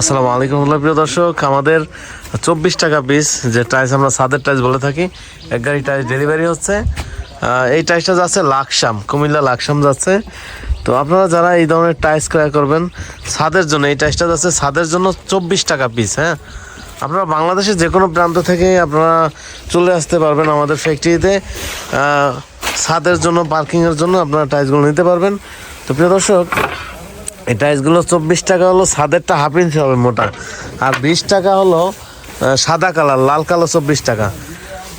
আসসালামু আলাইকুম প্রিয় দর্শক, আমাদের চব্বিশ টাকা পিস যে টাইস আমরা সাদের টাইস বলে থাকি, এক গাড়ি টাইস ডেলিভারি হচ্ছে। এই টাইসটা যাচ্ছে লাকসাম, কুমিল্লা লাকসাম যাচ্ছে তো আপনারা যারা এই ধরনের টাইস ক্রয় করবেন, ছাদের জন্য, এই টাইসটা যাচ্ছে ছাদের জন্য চব্বিশ টাকা পিস হ্যাঁ? আপনারা বাংলাদেশের যে কোনো প্রান্ত থেকে আপনারা চলে আসতে পারবেন আমাদের ফ্যাক্টরিতে ছাদের জন্য পার্কিংয়ের জন্য আপনারা টাইসগুলো নিতে পারবেন। তো প্রিয় দর্শক এই টাইসগুলো চব্বিশ টাকা হলো সাদেরটা হাফ ইঞ্চি হবে মোটা। আর বিশ টাকা হলো সাদা কালার, লাল কালো চব্বিশ টাকা।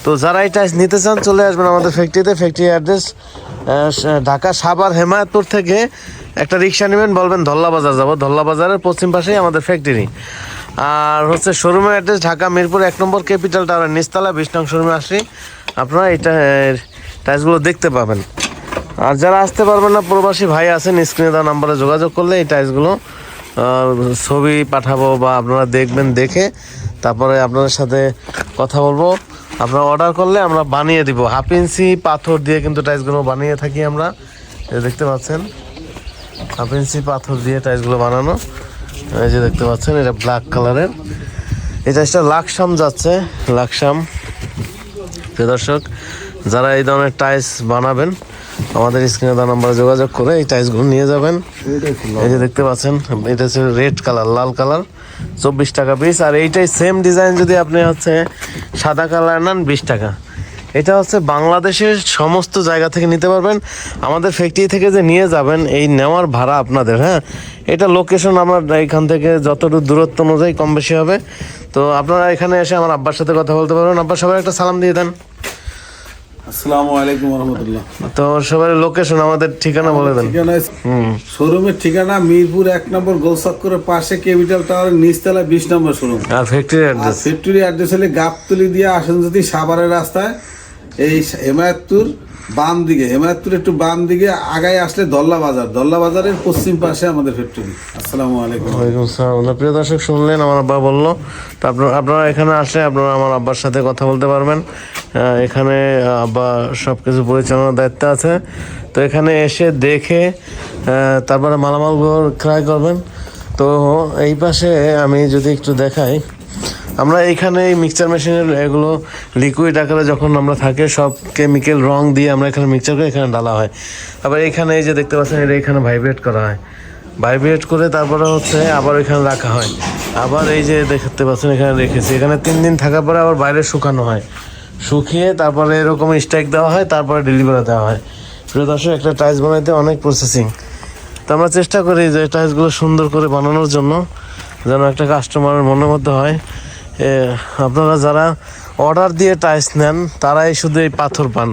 তো যারা এই টাইস নিতে চান, চলে আসবেন আমাদের ফ্যাক্টরিতে। ফ্যাক্টরি অ্যাড্রেস ঢাকা সাভার হেমায়তপুর থেকে একটা রিক্সা নেবেন, বলবেন ধল্লা বাজার যাব। ধল্লা বাজারের পশ্চিম পাশেই আমাদের ফ্যাক্টরি। আর হচ্ছে শোরুমের অ্যাড্রেস, ঢাকা মিরপুর এক নম্বর ক্যাপিটাল টাওয়ার নিচতলা, বিশ নং শোরুমে আসি আপনারা এই টাইসগুলো দেখতে পাবেন। আর যারা আসতে পারবেন না প্রবাসী ভাই আছেন স্ক্রিনে দেওয়া নাম্বারে যোগাযোগ করলে এই টাইসগুলো আহ, ছবি পাঠাবো বা আপনারা দেখবেন দেখে তারপরে আপনাদের সাথে কথা বলব। আপনারা অর্ডার করলে আমরা বানিয়ে দিব। হাফ ইঞ্চি পাথর দিয়ে কিন্তু টাইসগুলো বানিয়ে থাকি আমরা। দেখতে পাচ্ছেন? হাফ ইঞ্চি পাথর দিয়ে টাইসগুলো বানানো। এই যে দেখতে পাচ্ছেন এটা ব্ল্যাক কালারের এই টাইসটা লাকসাম যাচ্ছে লাকসাম। দর্শক যারা এই ধরনের টাইলস বানাবেন আমাদের স্ক্রিনে দেওয়া নাম্বারে যোগাযোগ করে এই টাইলসগুলো নিয়ে যাবেন। এই যে দেখতে পাচ্ছেন, এটা হচ্ছে রেড কালার লাল কালার চব্বিশ টাকা পিস আর এইটাই সেম ডিজাইন যদি আপনি হচ্ছে সাদা কালার নেন, বিশ টাকা। এটা হচ্ছে বাংলাদেশের সমস্ত জায়গা থেকে নিতে পারবেন। আমাদের ফ্যাক্টরি থেকে যে নিয়ে যাবেন, এই নেওয়ার ভাড়া আপনাদের হ্যাঁ? এটা লোকেশন আমার এখান থেকে যতটুকু দূরত্ব অনুযায়ী কম বেশি হবে। তো আপনারা এখানে এসে আমার আব্বার সাথে কথা বলতে পারবেন। আব্বার সবাই একটা সালাম দিয়ে দেন। আসসালামু আলাইকুম রহমতুল্লাহ তো সবার লোকেশন আমাদের ঠিকানা বলে দেন। ঠিকানা শোরুমের ঠিকানা মিরপুর এক নম্বর গোলচক্করের পাশে ক্যাপিটাল টাওয়ারের নিচতলা বিশ নম্বর শোরুম। আর ফ্যাক্টরি আর অ্যাড্রেস ফ্যাক্টরি অ্যাড্রেস হলে গাবতলি দিয়ে আসেন যদি সাভারের রাস্তায় এই হেমায়তপুর বাম দিকে হেমায়তপুর একটু বাম দিকে আগায় আসলে দল্লা বাজার। দল্লা বাজারের পশ্চিম পাশে আমাদের ফ্যাক্টরি আসসালামু আলাইকুম। ওয়ালাইকুম আসসালাম প্রিয় দর্শক শুনলেন, আমার আব্বা বলল, তো আপনারা আপনারা এখানে আসলে আপনারা আমার আব্বার সাথে কথা বলতে পারবেন। এখানে আব্বা সব কিছু পরিচালনার দায়িত্ব আছে। তো এখানে এসে দেখে তারপরে মালামালগুলো ক্রয় করবেন। তো এই পাশে আমি যদি একটু দেখাই আমরা এইখানে এই মিক্সচার মেশিনের এগুলো লিকুইড আকারে যখন আমরা থাকে, সব কেমিক্যাল রং দিয়ে আমরা এখানে মিক্সচার করে এখানে ডালা হয়। আবার এখানে এই যে দেখতে পাচ্ছেন, এটা এখানে ভাইব্রেট করা হয়। ভাইব্রেট করে তারপরে হচ্ছে আবার এখানে রাখা হয়। আবার এই যে দেখতে পাচ্ছেন, এখানে রেখেছি। এখানে তিন দিন থাকার পরে আবার বাইরে শুকানো হয়। শুকিয়ে তারপরে এরকম স্ট্রাইক দেওয়া হয়, তারপরে ডেলিভারি দেওয়া হয়। প্রিয় দর্শক, একটা টাইলস বানাইতে অনেক প্রসেসিং তো আমরা চেষ্টা করি যে টাইলসগুলো সুন্দর করে বানানোর জন্য যেন একটা কাস্টমারের মনের মধ্যে হয়। আপনারা যারা অর্ডার দিয়ে টাইস নেন তারাই শুধু এই পাথর পান।